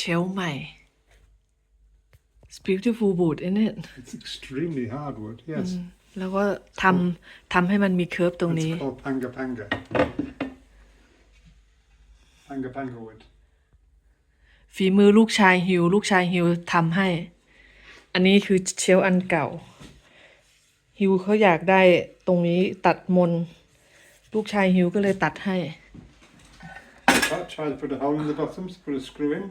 เชลฟ์ใหม่ It's beautiful wood isn't it It's extremely hardwood, yes. แล้วก็ทำทำให้มันมีเคิร์ฟตรงนี้ It's called panga panga. Panga panga wood. ฝีมือลูกชายฮิว ลูกชายฮิวทำให้ อันนี้คือเชลฟ์อันเก่า ฮิวเขาอยากได้ตรงนี้ตัดมน ลูกชายฮิวก็เลยตัดให้ But try to put a hole in the bottom to put a screw in.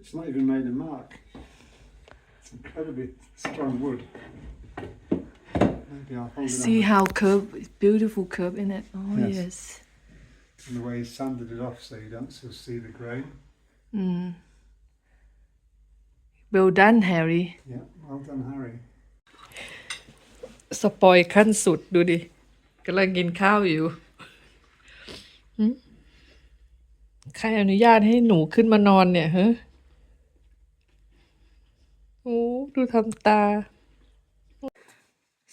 It's not even made a mark. It's incredibly strong wood. Maybe I'll hold it See on. how curve beautiful curve in it oh Yes. yes And the way he sanded it off so you don't still see the grain. well done Harry Yeah, well done, Harry. สปอยขั้นสุดดูดิกำลังกินข้าวอยู่หึใครอนุญาตให้หนูขึ้นมานอนเนี่ยฮะ โอ้ดูทำตา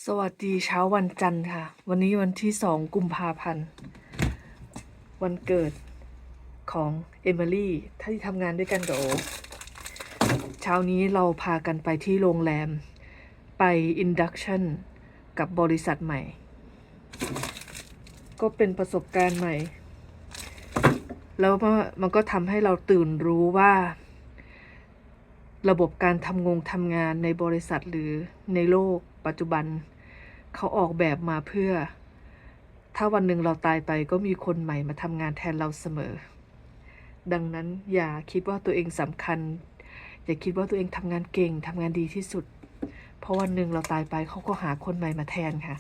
สวัสดีเช้าวันจันทร์ค่ะ วันนี้วันที่สองกุมภาพันธ์ วันเกิดของเอมิลี่ที่ทำงานด้วยกันกับโอเช้านี้เราพากันไปที่โรงแรม ไปอินดักชันกับบริษัทใหม่ ก็เป็นประสบการณ์ใหม่ แล้วมันมันก็ทำให้เราตื่นรู้ว่า ระบบการทำงงทำงานในบริษัทหรือในโลก ปัจจุบัน เขาออกแบบมาเพื่อ ถ้าวันหนึ่งเราตายไปก็มีคนใหม่มาทำงานแทนเราเสมอ ดังนั้นอย่าคิดว่าตัวเองสำคัญ อย่าคิดว่าตัวเองทำงานเก่งทำงานดีที่สุด เพราะวันหนึ่งเราตายไปเขาก็หาคนใหม่มาแทนค่ะ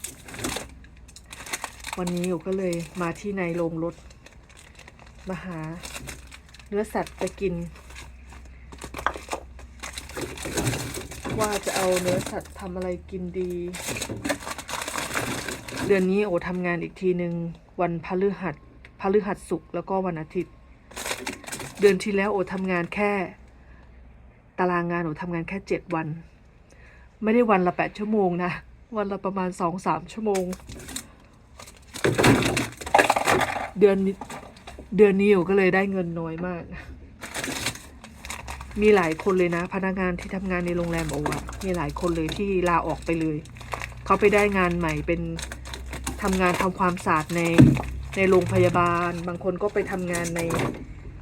วันนี้อยู่ก็เลยมาที่ในโรงรถมาหาเนื้อสัตว์ไปกิน ว่าจะเอาเนื้อสัตว์ทำอะไรกินดี เดือนนี้โอทำงานอีกทีหนึ่งวันพฤหัสพฤหัสศุกร์แล้วก็วันอาทิตย์ เดือนที่แล้วโอทำงานแค่ ตารางงานโอทำงานแค่เจ็ดวัน ไม่ได้วันละแปดชั่วโมงนะ วันละประมาณสองสามชั่วโมง เดือนเดือนนี้โอก็เลยได้เงินน้อยมาก มีหลายคนเลยนะ พนักงานที่ทำงานในโรงแรมโออะมีหลายคนเลยที่ลาออกไปเลย เขาไปได้งานใหม่เป็นทำงานทำความสะอาดในในโรงพยาบาล บางคนก็ไปทำงานใน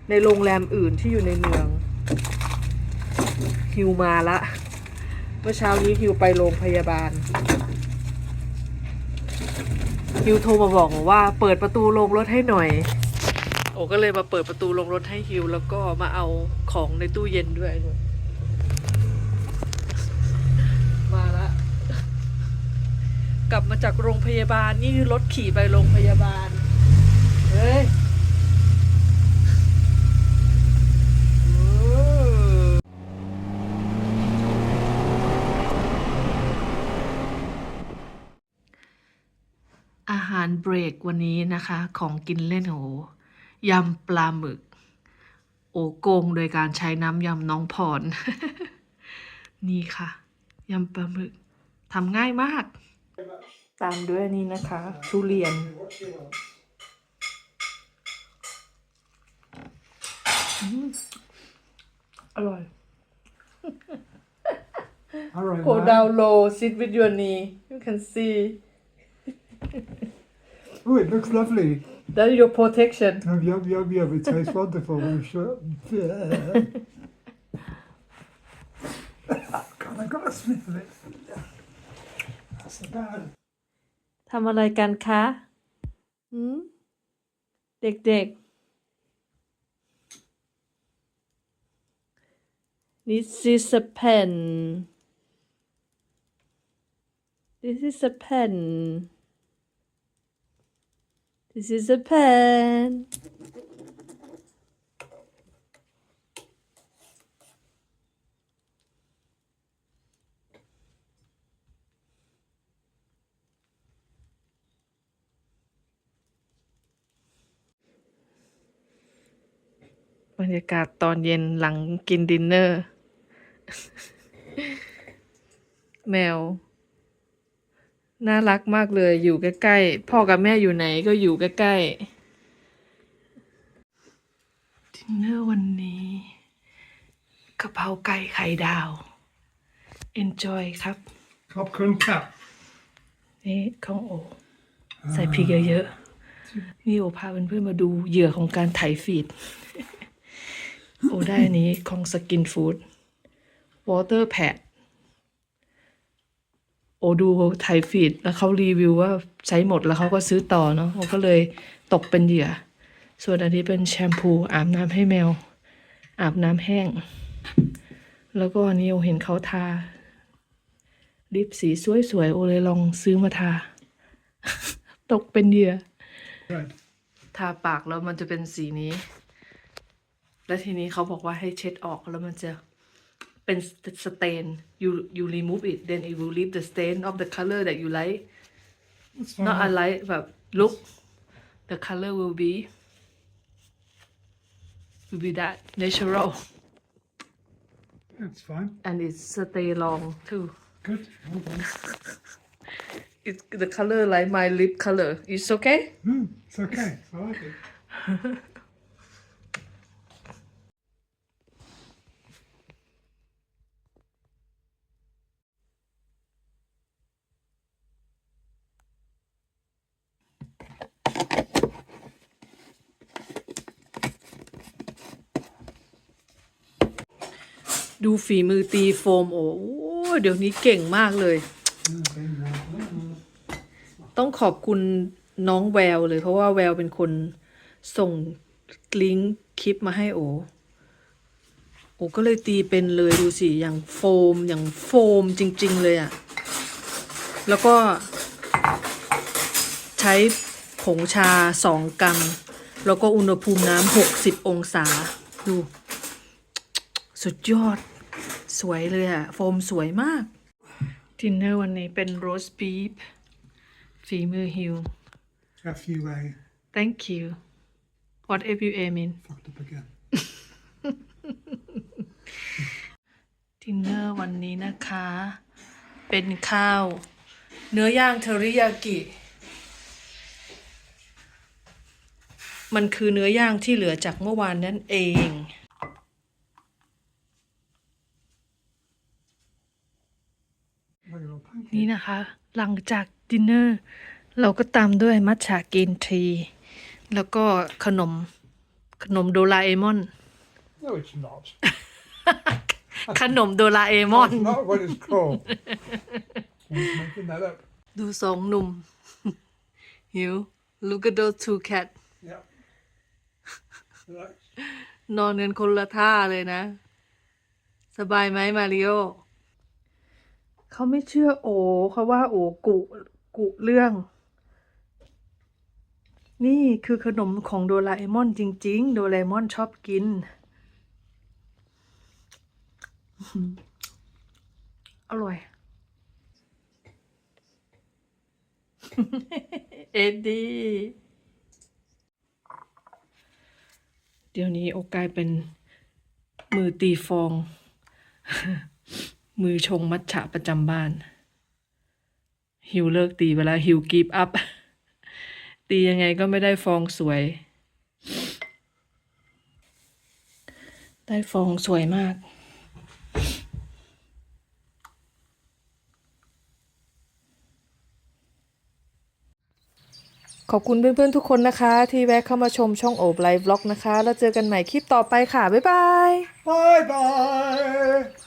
ในโรงแรมอื่นที่อยู่ในเมืองฮิวมาละเมื่อเช้านี้ฮิวไปโรงพยาบาลฮิวโทรมาบอกว่าเปิดประตูโรงรถให้หน่อย โอก็เลยมาเปิดประตูโรงรถให้ฮิว แล้วก็มาเอาของในตู้เย็นด้วย มาละกลับมาจากโรงพยาบาลนี่คือรถขี่ไปโรงพยาบาล เฮ้ยอาหารเบรกวันนี้นะคะ ของกินเล่นโอ ยำปลาหมึก โอโกงโดยการใช้น้ำยำน้องพร นี่ค่ะยำปลาหมึกทำง่ายมาก ตามด้วยอันนี้นะคะ ทุเรียนอืมอร่อย All right. go man. down low sit with your knee you can see Oh, it looks lovely. that is your protection Yum, yum, yum, yum. It tastes wonderful. I'm sure. God, I got a sniff of it. That's not bad. ทำอะไรกันคะหืมเด็กๆ This is a pen This is a pen This is a pen บรรยากาศตอนเย็นหลังกินดินเนอร์ แมว น่ารักมากเลยอยู่ใกล้ๆ พ่อกับแม่อยู่ไหนก็อยู่ใกล้ๆดินเนอร์วันนี้กะเพราไก่ไข่ดาว enjoy ครับ Popcorn cap. นี่ของโอ ใส่พริกเยอะๆ นี่โอพาเพื่อนๆมาดูเหยื่อของการไถฟีด โอได้อันนี้ของสกินฟู้ดวอเตอร์แพด โอดูไถฟีดแล้วเขารีวิวว่าใช้หมดแล้วเขาก็ซื้อต่อเนาะโอก็เลยตกเป็นเหยื่อ ส่วนอันนี้เป็นแชมพูอาบน้ำให้แมว อาบน้ำแห้ง แล้วก็อันนี้โอเห็นเขาทา ลิปสีสวยๆโอเลยลองซื้อมาทา ตกเป็นเหยื่อ Right. ทาปากแล้วมันจะเป็นสีนี้ และทีนี้เขาบอกว่าให้เช็ดออกแล้วมันจะ เป็นสเตน you you remove it then it will leave the stain of the color that you like That's fine. not unlike แบบ look the color will be will be that natural That's fine. and it stay long too Good. Well done. it the color like my lip color it's okay Mm, it's okay. I like it. ดูฝีมือตีโฟมโอ้โหเดี๋ยวนี้เก่งมากเลย ต้องขอบคุณน้องแววเลย เพราะว่าแววเป็นคนส่งลิงก์คลิปมาให้โอโอก็เลยตีเป็นเลยดูสิ อย่างโฟมอย่างโฟมจริง ๆ เลยอะ แล้วก็ ใช้ผงชาสองกรัม แล้วก็อุณหภูมิน้ำหกสิบองศา ดู สุดยอด สวยเลยอะโฟมสวยมากดินเนอร์วันนี้เป็นโรสบีฟฝีมือฮิว FUA thank you what F U A mean fucked up again. ดินเนอร์วันนี้นะคะ เป็นข้าว เนื้อย่างเทอริยากิ มันคือเนื้อย่างที่เหลือจากเมื่อวานนั่นเอง นี่นะคะ หลังจากดินเนอร์ เราก็ตามด้วยมัทฉะกินที แล้วก็ขนมขนมโดราเอมอน No, it's not. ขนมโดราเอมอน That's not what it's called. I'm just making that up. ดูสองหนุ่ม หิว look at those two cat Yep. Relax. นอนกันคนละท่าเลยนะ สบายไหมมาริโอ เขาไม่เชื่อโอเขาว่าโอกุกุเรื่อง นี่คือขนมของโดราเอมอนจริง ๆ โดราเอมอนชอบกินอื้อหืออร่อย เอ็ดดี้เดี๋ยวนี้โอกลายเป็นมือตีฟอง มือชงมัทฉะประจำบ้านฮิวเลิกตีไปแล้วฮิวกีบอัพ ตียังไงก็ไม่ได้ฟองสวย ได้ฟองสวยมาก ขอบคุณเพื่อนๆทุกคนนะคะ ที่แวะเข้ามาชมช่องโอบไลฟ์บล็อกนะคะ แล้วเจอกันใหม่คลิปต่อไปค่ะ บ๊ายบาย Bye bye.